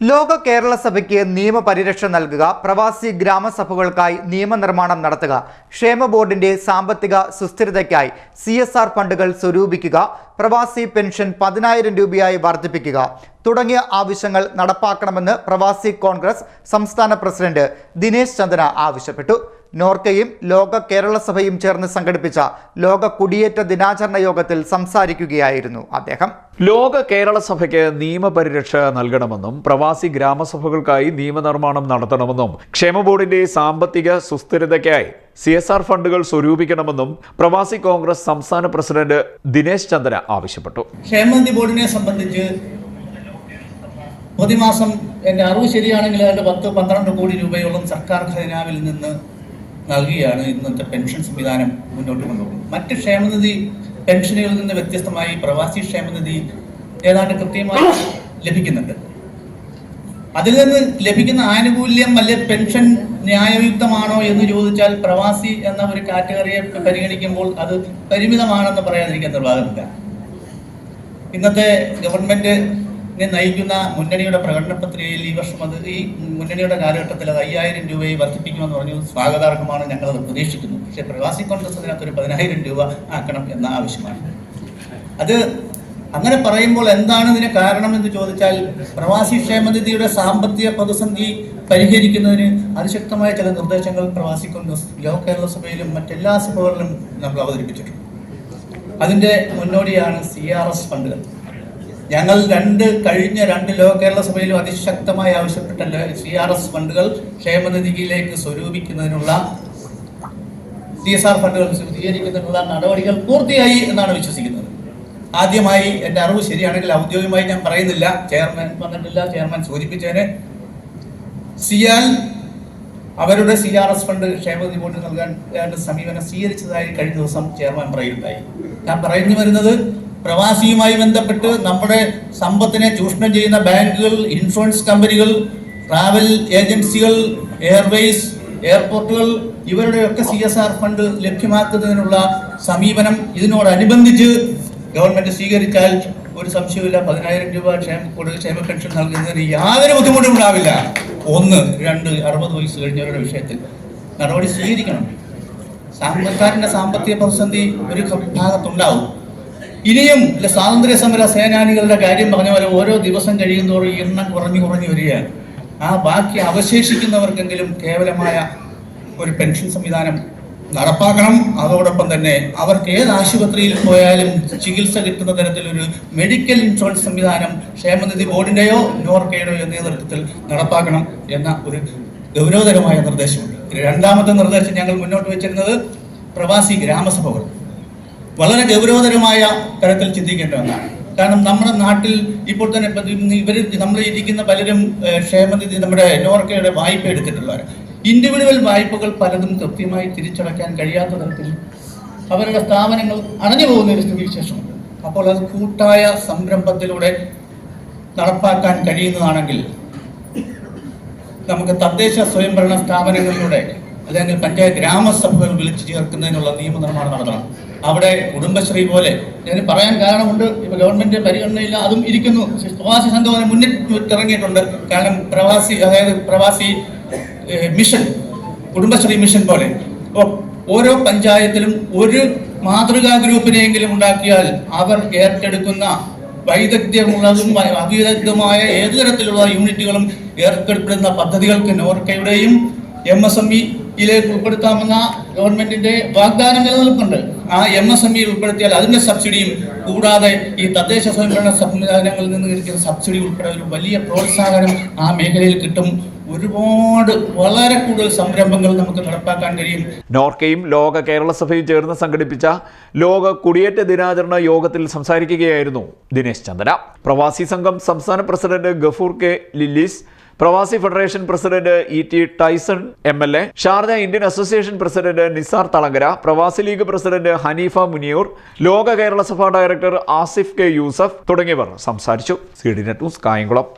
ലോക കേരള സഭയ്ക്ക് നിയമപരിരക്ഷ നൽകുക പ്രവാസി ഗ്രാമസഭകൾക്കായി നിയമനിർമ്മാണം നടത്തുക ക്ഷേമ ബോർഡിന്റെ സാമ്പത്തിക സുസ്ഥിരതയ്ക്കായി സി എസ് ആർ ഫണ്ടുകൾ സ്വരൂപിക്കുക പ്രവാസി പെൻഷൻ പതിനായിരം രൂപയായി വർദ്ധിപ്പിക്കുക തുടങ്ങിയ ആവശ്യങ്ങൾ നടപ്പാക്കണമെന്ന് പ്രവാസി കോൺഗ്രസ് സംസ്ഥാന പ്രസിഡന്റ് ദിനേശ് ചന്ദന ആവശ്യപ്പെട്ടു. നോർക്കയും ലോക കേരള സഭയും ചേർന്ന് സംഘടിപ്പിച്ച ലോക കുടിയേറ്റ ദിനാചരണ യോഗത്തിൽ സംസാരിക്കുകയായിരുന്നു അദ്ദേഹം. ലോക കേരള സഭയ്ക്ക് നിയമപരിരക്ഷ നൽകണമെന്നും പ്രവാസി ഗ്രാമസഭകൾക്കായി നിയമനിർമ്മാണം നടത്തണമെന്നും ക്ഷേമ ബോർഡിന്റെ സാമ്പത്തിക സുസ്ഥിരതയ്ക്കായി സി എസ് ആർ ഫണ്ടുകൾ സ്വരൂപിക്കണമെന്നും പ്രവാസി കോൺഗ്രസ് സംസ്ഥാന പ്രസിഡന്റ് ദിനേശ് ചന്ദ്ര ആവശ്യപ്പെട്ടു. ക്ഷേമനിധി ബോർഡിനെ സംബന്ധിച്ച് പ്രതിമാസം എന്റെ അറിവ് ശരിയാണെങ്കിൽ അതിന്റെ പത്ത് പന്ത്രണ്ട് കോടി രൂപയോളം സർക്കാർ ഖജനാവിൽ നിന്ന് നൽകിയാണ് ഇന്നത്തെ പെൻഷൻ സംവിധാനം മുന്നോട്ട് കൊണ്ടുപോകുന്നത്. മറ്റ് ക്ഷേമനിധി പെൻഷനുകളിൽ നിന്ന് വ്യത്യസ്തമായി പ്രവാസി ക്ഷേമനിധി ഏതാണ്ട് കൃത്യമായി ലഭിക്കുന്നുണ്ട്. അതിൽ നിന്ന് ലഭിക്കുന്ന ആനുകൂല്യം വല്ല പെൻഷൻ ന്യായയുക്തമാണോ എന്ന് ചോദിച്ചാൽ പ്രവാസി എന്ന ഒരു കാറ്റഗറിയെ പരിഗണിക്കുമ്പോൾ അത് പരിമിതമാണെന്ന് പറയാതിരിക്കാൻ നിർവാഹമില്ല. ഇന്നത്തെ ഗവൺമെന്റിനെ നയിക്കുന്ന മുന്നണിയുടെ പ്രകടന പത്രികയിൽ ഈ വർഷം അത് ഈ മുന്നണിയുടെ കാലഘട്ടത്തിൽ അത് അയ്യായിരം രൂപയെ വർദ്ധിപ്പിക്കുമെന്ന് പറഞ്ഞു സ്വാഗതാർഹമാണ് ഞങ്ങൾ അത് പ്രതീക്ഷിക്കുന്നു. പക്ഷേ പ്രവാസി കോൺഗ്രസ് അതിനകത്ത് ഒരു പതിനായിരം രൂപ ആക്കണം എന്ന ആവശ്യമാണ്. അത് അങ്ങനെ പറയുമ്പോൾ എന്താണ് ഇതിന് കാരണം എന്ന് ചോദിച്ചാൽ പ്രവാസി ക്ഷേമനിധിയുടെ സാമ്പത്തിക പ്രതിസന്ധി പരിഹരിക്കുന്നതിന് അതിശക്തമായ ചില നിർദ്ദേശങ്ങൾ പ്രവാസി കോൺഗ്രസ് ലോ കേരള സഭയിലും മറ്റെല്ലാ സഭകളിലും നമ്മൾ അവതരിപ്പിച്ചിട്ടുണ്ട്. അതിന്റെ മുന്നോടിയാണ് സി ആർ എസ് ഫണ്ടുകൾ. ഞങ്ങൾ രണ്ട് കഴിഞ്ഞ രണ്ട് ലോ കേരള സഭയിലും അതിശക്തമായി ആവശ്യപ്പെട്ട സി ആർ എസ് ഫണ്ടുകൾ ക്ഷേമനിധിയിലേക്ക് സ്വരൂപിക്കുന്നതിനുള്ള സി എസ് ആർ ഫണ്ടുകൾ സ്വീകരിക്കുന്നതിനുള്ള നടപടികൾ പൂർത്തിയായി എന്നാണ് വിശ്വസിക്കുന്നത്. ആദ്യമായി എന്റെ അറിവ് ശരിയാണെങ്കിൽ ഔദ്യോഗികമായി ഞാൻ പറയുന്നില്ല. ചെയർമാൻ വന്നിട്ടില്ല. ചെയർമാൻ സൂചിപ്പിച്ചതിന് സിയാൽ അവരുടെ സി ആർ എസ് ഫണ്ട് ക്ഷേമനിധി ബോർഡിന് നൽകാൻ സമീപനം സ്വീകരിച്ചതായി കഴിഞ്ഞ ദിവസം ചെയർമാൻ പറയുകയുണ്ടായി. ഞാൻ പറഞ്ഞു വരുന്നത് പ്രവാസിയുമായി ബന്ധപ്പെട്ട് നമ്മുടെ സമ്പത്തിനെ ചൂഷണം ചെയ്യുന്ന ബാങ്കുകൾ ഇൻഷുറൻസ് കമ്പനികൾ ട്രാവൽ ഏജൻസികൾ എയർവേസ് എയർപോർട്ടുകൾ ഇവരുടെയൊക്കെ സി എസ് ആർ ഫണ്ട് ലഭ്യമാക്കുന്നതിനുള്ള സമീപനം ഇതിനോടനുബന്ധിച്ച് ഗവൺമെന്റ് സ്വീകരിച്ചാൽ ഒരു സംശയമില്ല പതിനായിരം രൂപ ക്ഷേമ കൂടുതൽ ക്ഷേമ പെൻഷൻ നൽകുന്നതിന് യാതൊരു ബുദ്ധിമുട്ടും ഉണ്ടാവില്ല ഒന്ന് രണ്ട് അറുപത് വയസ്സ് കഴിഞ്ഞവരുടെ വിഷയത്തിൽ നടപടി സ്വീകരിക്കണം. സർക്കാരിന്റെ സാമ്പത്തിക പ്രതിസന്ധി ഒരു ഭാഗത്തുണ്ടാവും. ഇനിയും സ്വാതന്ത്ര്യ സമര സേനാനികളുടെ കാര്യം പറഞ്ഞ പോലെ ഓരോ ദിവസം കഴിയുന്നതോറും എണ്ണം കുറഞ്ഞു കുറഞ്ഞു വരികയാണ്. ആ ബാക്കി അവശേഷിക്കുന്നവർക്കെങ്കിലും കേവലമായ ഒരു പെൻഷൻ സംവിധാനം നടപ്പാക്കണം. അതോടൊപ്പം തന്നെ അവർക്ക് ഏത് ആശുപത്രിയിൽ പോയാലും ചികിത്സ കിട്ടുന്ന തരത്തിലൊരു മെഡിക്കൽ ഇൻഷുറൻസ് സംവിധാനം ക്ഷേമനിധി ബോർഡിന്റെയോ നോർക്കയുടെയോ നേതൃത്വത്തിൽ നടപ്പാക്കണം എന്ന ഒരു ഗൗരവതരമായ നിർദ്ദേശമുണ്ട്. രണ്ടാമത്തെ നിർദ്ദേശം ഞങ്ങൾ മുന്നോട്ട് വെച്ചിരുന്നത് പ്രവാസി ഗ്രാമസഭകൾ വളരെ ഗൗരവതരമായ തരത്തിൽ ചിന്തിക്കേണ്ട ഒന്നാണ്. കാരണം നമ്മുടെ നാട്ടിൽ ഇപ്പോൾ തന്നെ ഇവർ നമ്മൾ ഇരിക്കുന്ന പലരും ക്ഷേമനിധി നമ്മുടെ നോർക്കയുടെ വായ്പ എടുത്തിട്ടുള്ളവർ ഇൻഡിവിജ്വൽ വായ്പകൾ പലതും കൃത്യമായി തിരിച്ചടയ്ക്കാൻ കഴിയാത്ത തരത്തിൽ അവരുടെ സ്ഥാപനങ്ങൾ അടഞ്ഞു പോകുന്ന ഒരു സ്ഥിതിവിശേഷമുണ്ട് അപ്പോൾ അത് കൂട്ടായ സംരംഭത്തിലൂടെ നടപ്പാക്കാൻ കഴിയുന്നതാണെങ്കിൽ നമുക്ക് തദ്ദേശ സ്വയംഭരണ സ്ഥാപനങ്ങളിലൂടെ അല്ലെങ്കിൽ പഞ്ചായത്ത് ഗ്രാമസഭകൾ വിളിച്ചു ചേർക്കുന്നതിനുള്ള നിയമനിർമ്മാണം നടത്തണം. അവിടെ കുടുംബശ്രീ പോലെ. ഞാൻ പറയാൻ കാരണമുണ്ട് ഇപ്പൊ ഗവൺമെന്റ് പരിഗണനയില്ല അതും ഇരിക്കുന്നു. പ്രവാസി സംഘം ഇറങ്ങിയിട്ടുണ്ട്. കാരണം പ്രവാസി അതായത് പ്രവാസി മിഷൻ കുടുംബശ്രീ മിഷൻ പോലെ. അപ്പോൾ ഓരോ പഞ്ചായത്തിലും ഒരു മാതൃകാ ഗ്രൂപ്പിനെയെങ്കിലും ഉണ്ടാക്കിയാൽ അവർ ഏറ്റെടുക്കുന്ന വൈദഗ്ധ്യമുള്ളതും അവിദഗ്ധമായ ഏതു തരത്തിലുള്ള യൂണിറ്റുകളും ഏർപ്പെടുന്ന പദ്ധതികൾക്ക് നോർക്കയുടെയും എം എസ് എം ഇയിലേക്ക് ഉൾപ്പെടുത്താമെന്ന ഗവൺമെന്റിന്റെ വാഗ്ദാനം നിലനിൽപ്പുണ്ട്. ആ എം എസ് എം ഇ ഉൾപ്പെടുത്തിയാൽ അതിന്റെ സബ്സിഡിയും കൂടാതെ ഈ തദ്ദേശ സ്വയംഭരണ സംവിധാനങ്ങളിൽ നിന്ന് ലഭിക്കുന്ന സബ്സിഡി ഉൾപ്പെടെ ഒരു വലിയ പ്രോത്സാഹനം ആ മേഖലയിൽ കിട്ടും. ഒരുപാട് വളരെ കൂടുതൽ സംരംഭങ്ങൾ നമുക്ക് നടപ്പാക്കാൻ കഴിയും. നോർക്കയും ലോക കേരള സഭയും ചേർന്ന് സംഘടിപ്പിച്ച ലോക കുടിയേറ്റ ദിനാചരണ യോഗത്തിൽ സംസാരിക്കുകയായിരുന്നു ദിനേശ് ചന്ദ്ര പ്രവാസി സംഘം സംസ്ഥാന പ്രസിഡന്റ് ഗഫൂർ കെ ലില്ലീസ് പ്രവാസി federation president E T Tyson M L A Sharjah Indian association president Nisar Thalangara പ്രവാസി ലീഗ് പ്രസിഡന്റ് ഹനീഫ മുനിയൂർ ലോക കേരള സഭ ഡയറക്ടർ ആസിഫ് കെ യൂസഫ് തുടങ്ങിയവർ സംസാരിച്ചു. C D net news Kayamkulam.